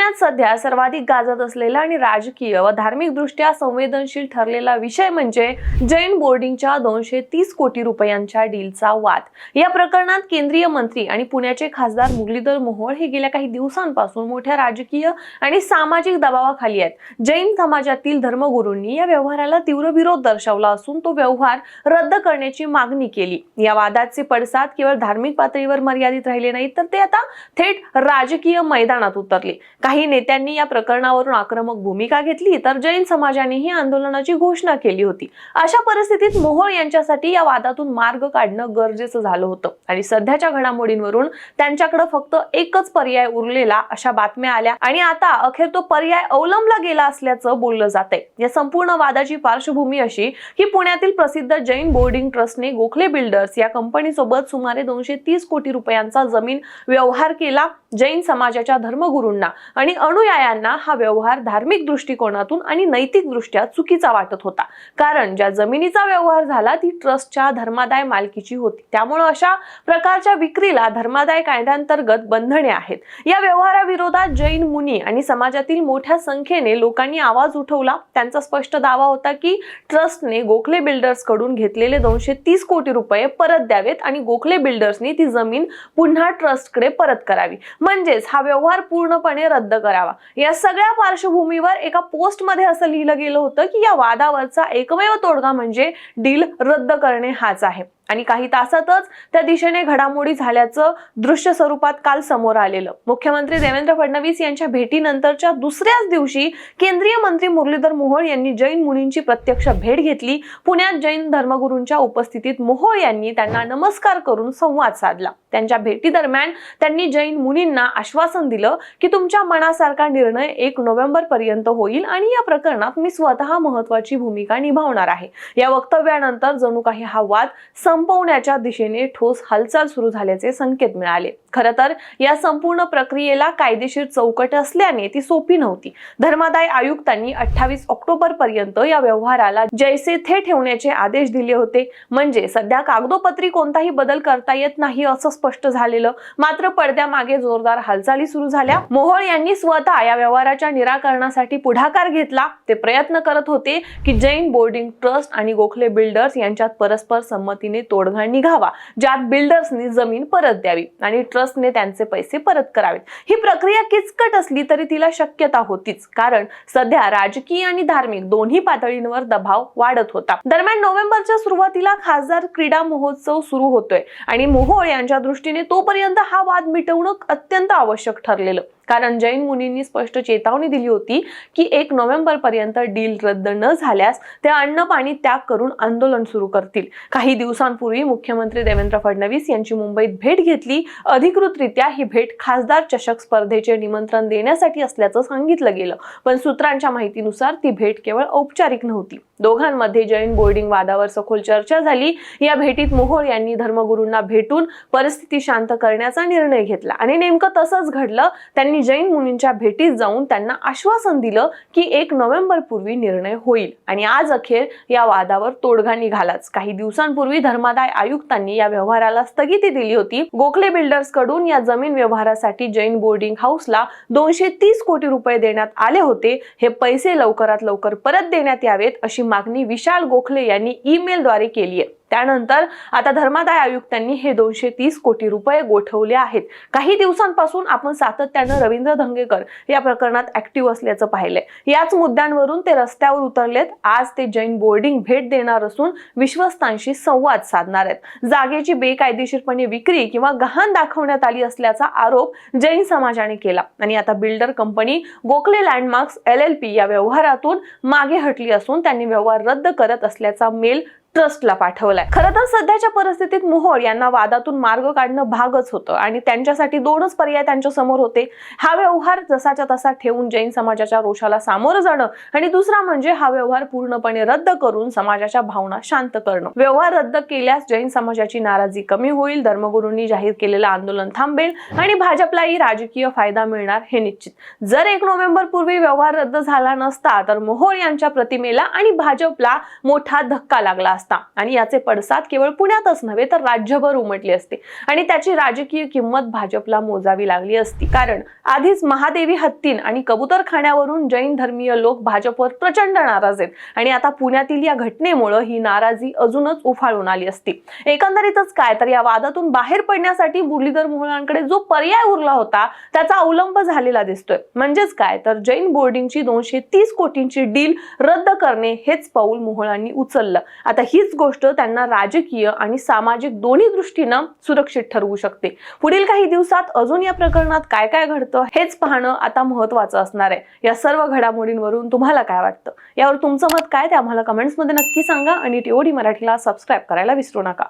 पुण्यात सध्या सर्वाधिक गाजत असलेला आणि राजकीय व धार्मिक दृष्ट्या संवेदनशील ठरलेला विषय म्हणजे जैन बोर्डिंगच्या दोनशे तीस कोटी रुपयांच्या डीलचा वाद. या प्रकरणात केंद्रीय मंत्री आणि पुण्याचे खासदार मुरलीधर मोहोळ हे गेल्या काही दिवसांपासून मोठ्या राजकीय आणि सामाजिक दबावाखाली आहेत. जैन समाजातील धर्मगुरूंनी या व्यवहाराला तीव्र विरोध दर्शवला असून तो व्यवहार रद्द करण्याची मागणी केली. या वादाचे पडसाद केवळ धार्मिक पातळीवर मर्यादित राहिले नाहीत तर ते आता थेट राजकीय मैदानात उतरले. काही नेत्यांनी या प्रकरणावरून आक्रमक भूमिका घेतली तर जैन समाजानेही आंदोलनाची घोषणा केली होती. अशा परिस्थितीत मोहोळ यांच्यासाठी या वादातून मार्ग काढणं गरजेचं झालं होतं. आणि सध्याच्या घडामोडींवरून त्यांच्याकडे फक्त एकच पर्याय उरलेला अशा बातम्या आल्या. आणि आता अखेर तो पर्याय अवलंबला गेला असल्याचं बोललं जात या संपूर्ण वादाची पार्श्वभूमी अशी की पुण्यातील प्रसिद्ध जैन बोर्डिंग ट्रस्टने गोखले बिल्डर्स या कंपनीसोबत सुमारे दोनशे तीस कोटी रुपयांचा जमीन व्यवहार केला. जैन समाजाच्या धर्मगुरूंना आणि अनुयायांना हा व्यवहार धार्मिक दृष्टिकोनातून आणि नैतिक दृष्ट्या चुकीचा वाटत होता. कारण ज्या जमिनीचा व्यवहार झाला ती ट्रस्टच्या धर्मादाय मालकीची होती. त्यामुळे अशा प्रकारच्या विक्रीला धर्मादाय कायद्यांतर्गत बंधने आहेत. या व्यवहाराविरोधात जैन मुनी आणि समाजातील मोठ्या संख्येने लोकांनी आवाज उठवला. त्यांचा स्पष्ट दावा होता की ट्रस्टने गोखले बिल्डर्सकडून घेतलेले दोनशे तीस कोटी रुपये परत द्यावेत आणि गोखले बिल्डर्सनी ती जमीन पुन्हा ट्रस्टकडे परत करावी. म्हणजेच हा व्यवहार पूर्णपणे रद्द करावा. या सगळ्या पार्श्वभूमीवर एका पोस्टमध्ये असं लिहिलं गेलं होतं की या वादावरचा एकमेव तोडगा म्हणजे डील रद्द करणे हाच आहे. आणि काही तासातच त्या दिशेने घडामोडी झाल्याचं दृश्य स्वरूपात काल समोर आलेलं. मुख्यमंत्री देवेंद्र फडणवीस यांच्या भेटीनंतरच्या दुसऱ्याच दिवशी केंद्रीय मंत्री मुरलीधर मोहोळ यांनी जैन मुनींची प्रत्यक्ष भेट घेतली. पुण्यात जैन धर्मगुरूंच्या उपस्थितीत मोहोळ यांनी त्यांना नमस्कार करून संवाद साधला. त्यांच्या भेटी दरम्यान त्यांनी जैन मुनींना आश्वासन दिलं की तुमच्या मनासारखा निर्णय एक नोव्हेंबर पर्यंत होईल आणि या प्रकरणात मी स्वतः महत्वाची भूमिका निभावणार आहे. या वक्तव्यानंतर जणू काही हा वाद सम संपवण्याच्या दिशेने ठोस हालचाल सुरू झाल्याचे संकेत मिळाले. खरं तर या संपूर्ण प्रक्रियेला कायदेशीर चौकट असल्याने ती सोपी नव्हती. धर्मादाय आयुक्तांनी अठ्ठावीस ऑक्टोबर पर्यंत या व्यवहाराला जैसे थे ठेवण्याचे आदेश दिले होते. म्हणजे सध्या कागदोपत्री कोणताही बदल करता येत नाही असं स्पष्ट झालेलं. मात्र पडद्यामागे जोरदार हालचाली सुरू झाल्या. मोहोळ यांनी स्वतः या व्यवहाराच्या निराकरणासाठी पुढाकार घेतला. ते प्रयत्न करत होते की जैन बोर्डिंग ट्रस्ट आणि गोखले बिल्डर्स यांच्यात परस्पर संमतीने तोडगा निघावा ज्यात बिल्डर्सनी जमीन परत द्यावी आणि ट्रस्टने त्यांचे पैसे परत करावेत. ही प्रक्रिया किचकट असली तरी तिला शक्यता होतीच कारण सध्या राजकीय आणि धार्मिक दोन्ही पातळींवर दबाव वाढत होता. दरम्यान नोव्हेंबरच्या सुरुवातीला खासदार क्रीडा महोत्सव सुरू होतोय आणि मोहोळ यांच्या दृष्टीने तोपर्यंत हा वाद मिटवणं अत्यंत आवश्यक ठरलेलं. कारण जैन मुनींनी स्पष्ट चेतावणी दिली होती की एक नोव्हेंबर पर्यंत डील रद्द न झाल्यास ते अन्न पाणी त्याग करून आंदोलन सुरू करतील. काही दिवसांपूर्वी मुख्यमंत्री देवेंद्र फडणवीस यांची मुंबईत भेट घेतली. अधिकृतरित्या ही भेट खासदार चषक स्पर्धेचे निमंत्रण देण्यासाठी असल्याचं सांगितलं गेलं. पण सूत्रांच्या माहितीनुसार ती भेट केवळ औपचारिक नव्हती. दोघांमध्ये जैन बोर्डिंग वादावर सखोल चर्चा झाली. या भेटीत मोहोळ यांनी धर्मगुरूंना भेटून परिस्थिती शांत करण्याचा निर्णय घेतला. आणि नेमकं तसंच घडलं. त्यांनी जैन मुनींच्या भेटीत जाऊन त्यांना आश्वासन दिलं की एक नोव्हेंबर पूर्वी निर्णय होईल. आणि आज अखेर या वादावर तोडगा निघालाच. काही दिवसांपूर्वी धर्मादाय आयुक्तांनी या व्यवहाराला स्थगिती दिली होती. गोखले बिल्डर्सकडून या जमीन व्यवहारासाठी जैन बोर्डिंग हाऊसला दोनशे तीस कोटी रुपये देण्यात आले होते. हे पैसे लवकरात लवकर परत देण्यात यावेत अशी मागणी विशाल गोखले यांनी ईमेलद्वारे केली आहे. त्यानंतर आता धर्मादाय आयुक्तांनी हे दोनशे तीस कोटी रुपये गोठवले आहेत. काही दिवसांपासून आपण सातत्यानं रवींद्र धंगेकर या प्रकरणात ऍक्टिव्ह असल्याचं पाहिलंय. याच मुद्द्यांवरून ते रस्त्यावर उतरलेत. आज ते जैन बोर्डिंग भेट देणार असून विश्वस्तांशी संवाद साधणार आहेत. जागेची बेकायदेशीरपणे विक्री किंवा गहाण दाखवण्यात आली असल्याचा आरोप जैन समाजाने केला. आणि आता builder company Gokhale landmarks L L P या व्यवहारातून मागे हटली असून त्यांनी व्यवहार रद्द करत असल्याचा मेल ट्रस्टला पाठवलाय. खरं तर सध्याच्या परिस्थितीत मोहोळ यांना वादातून मार्ग काढणं भागच होतं आणि त्यांच्यासाठी दोनच पर्याय त्यांच्यासमोर होते. हा व्यवहार जसाच्या तसा ठेवून जैन समाजाच्या रोषाला सामोरं जाणं आणि दुसरा म्हणजे हा व्यवहार पूर्णपणे रद्द करून समाजाच्या भावना शांत करणं. व्यवहार रद्द केल्यास जैन समाजाची नाराजी कमी होईल धर्मगुरूंनी जाहीर केलेलं आंदोलन थांबेल आणि भाजपलाही राजकीय फायदा मिळणार हे निश्चित. जर एक नोव्हेंबर पूर्वी व्यवहार रद्द झाला नसता तर मोहोळ यांच्या प्रतिमेला आणि भाजपला मोठा धक्का लागला असता. आणि याचे पडसाद केवळ पुण्यातच नव्हे तर राज्यभर उमटले असते. आणि त्याची राजकीय किंमत भाजपला मोजावी लागली असती. कारण आधीच महादेवी हत्तीन आणि कबूतर खाण्यावरून जैन धर्मीय लोक भाजपवर प्रचंड नाराज आहेत. आणि आता पुण्यातील या घटनेमुळे ही नाराजी अजूनच उफाळून आली असती. एकंदरीतच काय तर या वादातून बाहेर पडण्यासाठी मुरलीधर मोहोळांकडे जो पर्याय उरला होता त्याचा अवलंब झालेला दिसतोय. म्हणजेच काय तर जैन बोर्डिंगची दोनशे तीस कोटींची डील रद्द करणे हेच पाऊल मोहोळांनी उचललं. आता हीच गोष्ट त्यांना राजकीय आणि सामाजिक दोन्ही दृष्टीनं सुरक्षित ठरवू शकते. पुढील काही दिवसात अजून या प्रकरणात काय काय घडतं हेच पाहणं आता महत्वाचं असणार आहे. या सर्व घडामोडींवरून तुम्हाला काय वाटतं? यावर तुमचं मत काय ते आम्हाला कमेंट्समध्ये नक्की सांगा आणि टीओडी मराठीला सबस्क्राईब करायला विसरू नका.